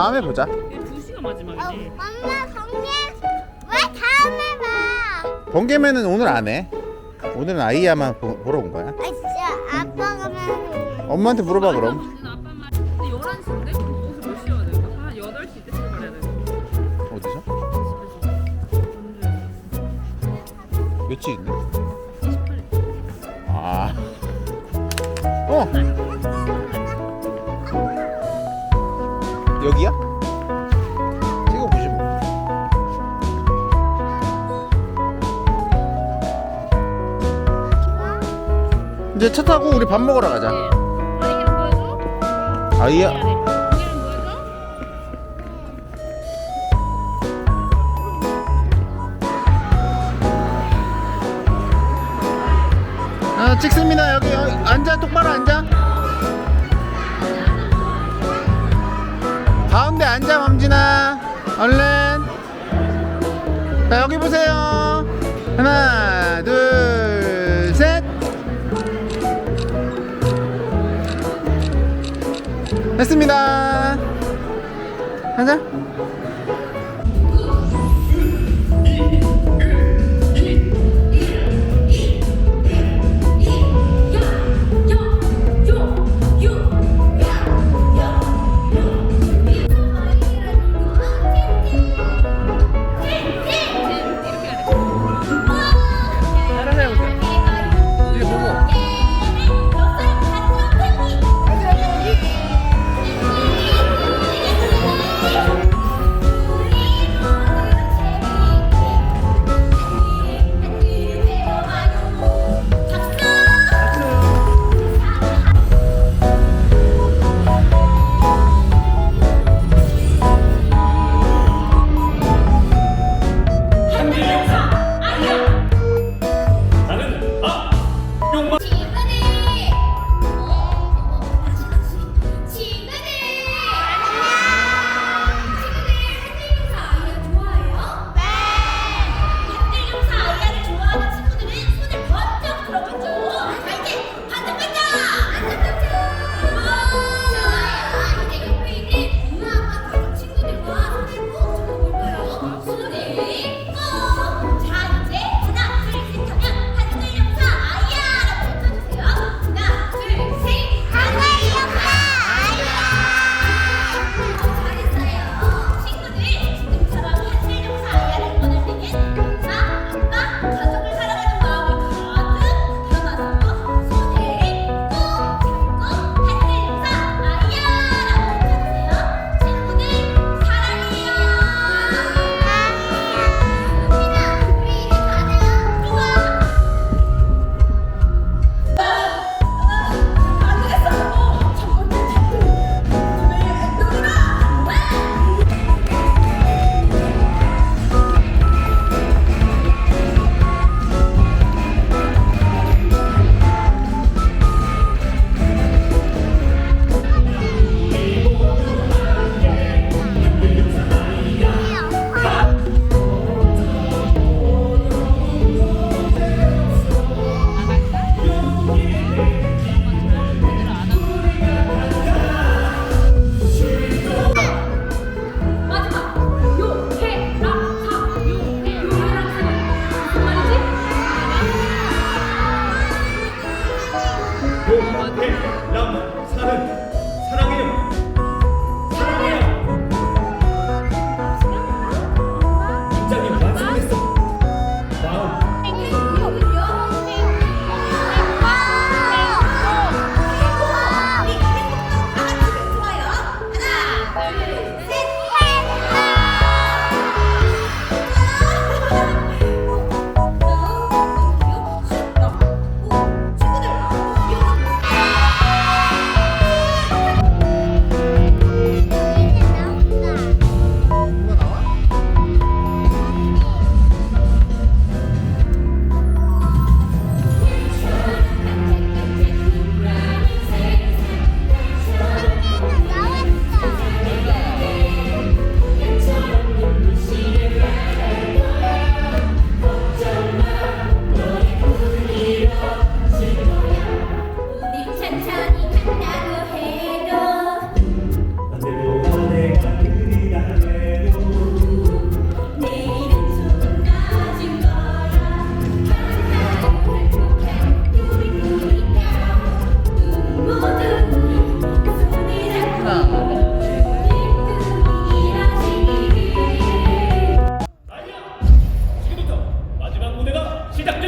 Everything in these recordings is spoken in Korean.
다음에 보자. 이게 2시가 마지막이지. 엄마 번개 왜 다음에 봐? 번개맨은 오늘 안 해. 오늘은 아이야만 보, 보러 온 거야. 아 진짜 아빠 가 면 엄마한테 물어봐 그럼. 여기야? 찍어보지 뭐. 이제 차 타고 우리 밥 먹으러 가자. 보여줘? 아이야. 아이랑 보여줘? 아, 찍습니다. 여기, 여기 앉아 똑바로 앉아. 자 여기 보세요. 하나, 둘, 셋. 됐습니다. 가자.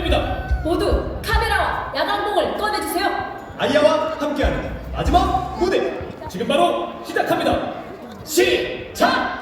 드립니다. 모두 카메라와 야광봉을 꺼내주세요. 아이야와 함께하는 마지막 무대 지금 바로 시작합니다. 시작!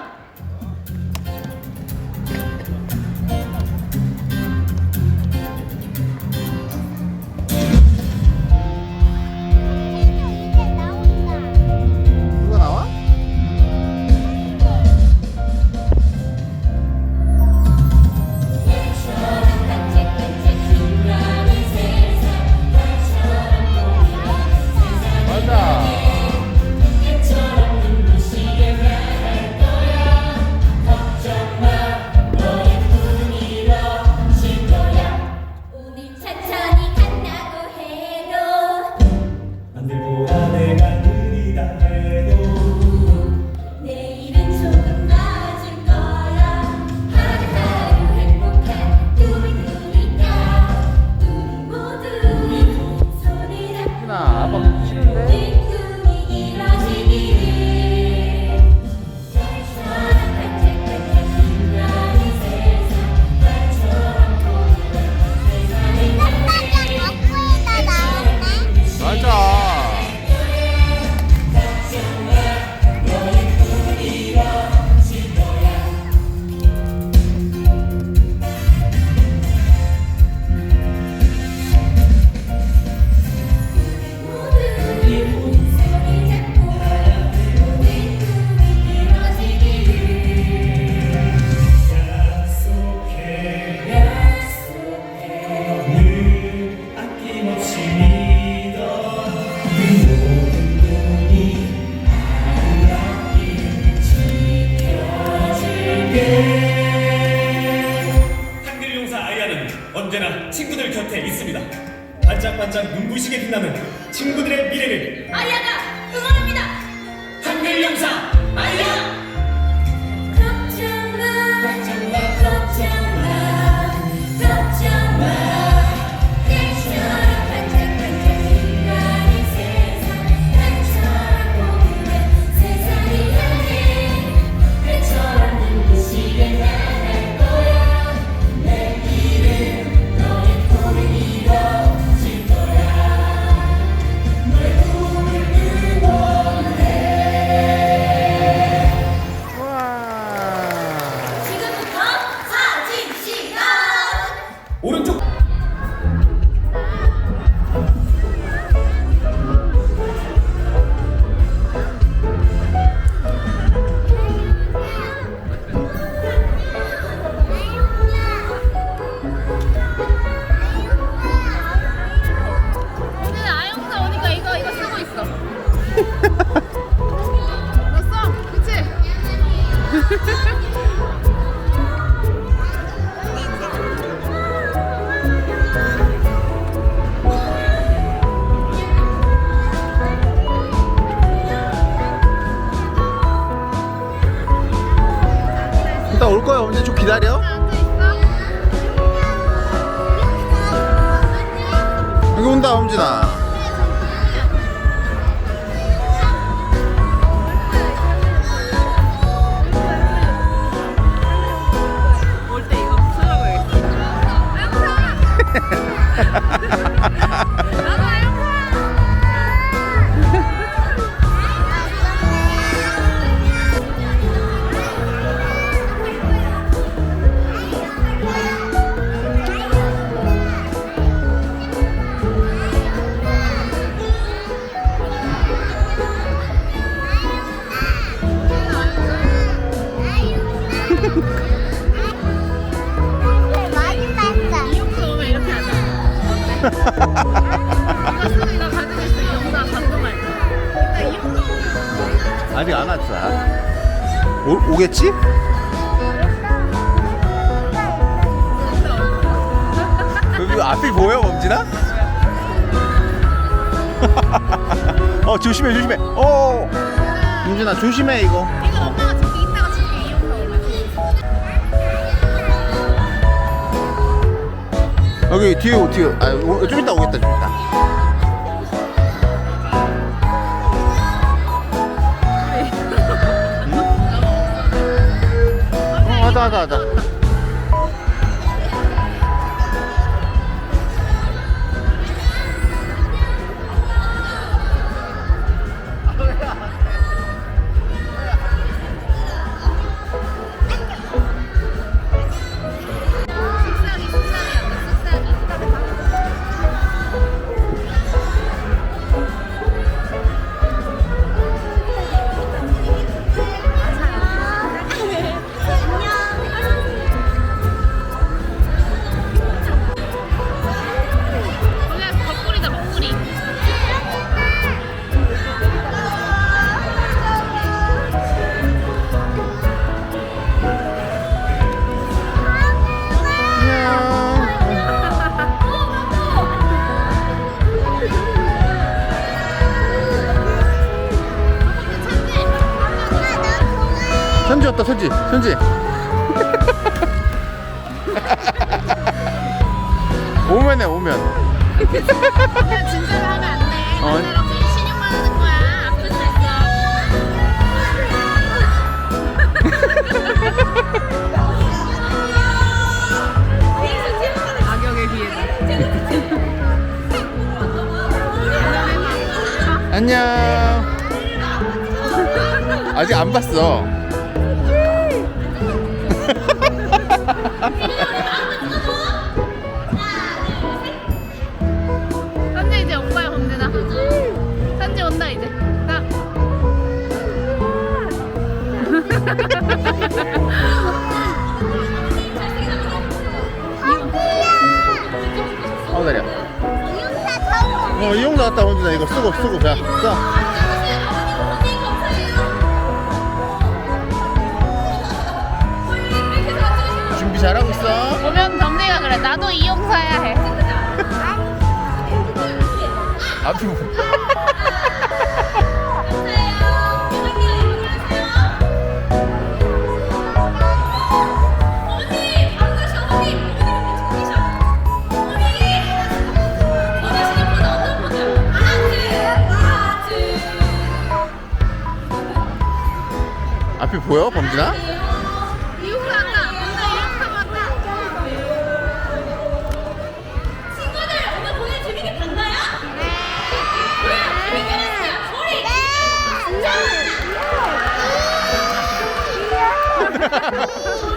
김진아 아직 안 왔어. 오, 오겠지? 여기 앞이 보여, 범진아? 어, 조심해, 조심해. 어, 어. 범진아, 조심해, 이거. 여기 뒤에, 뒤에. 아, 좀 이따 오겠다, 좀 이따. 하자 하자 하자. 왔다 선지 선지 오면해 오면 그냥 진짜로 하면 안 돼. 어. 만나러 신용만 하는 거야. 아플 수 있어. 악역의 기회다. 안녕 아직 안 봤어 선재 이제 온 거야, 범진아. 선재 온다 이제. 나. 어 저거. 어 이용 나왔다 원준아 이거 쓰고 쓰고 자 써. 그래. 나도 이용 사야 해. 앞이 뭐 앞이 보여 범준아? Yeah.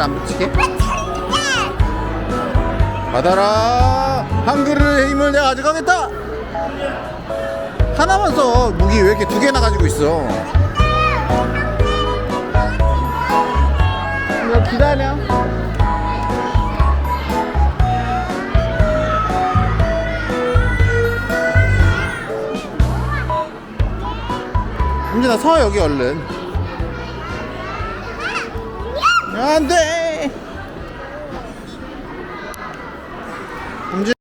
사람들 안 붙이게. 받아라. 한글의 힘을 내가 가져가겠다. 하나만 써. 무기 왜 이렇게 두 개나 가지고 있어? 이거 기다려. 은진아 서 여기 얼른. 안 돼.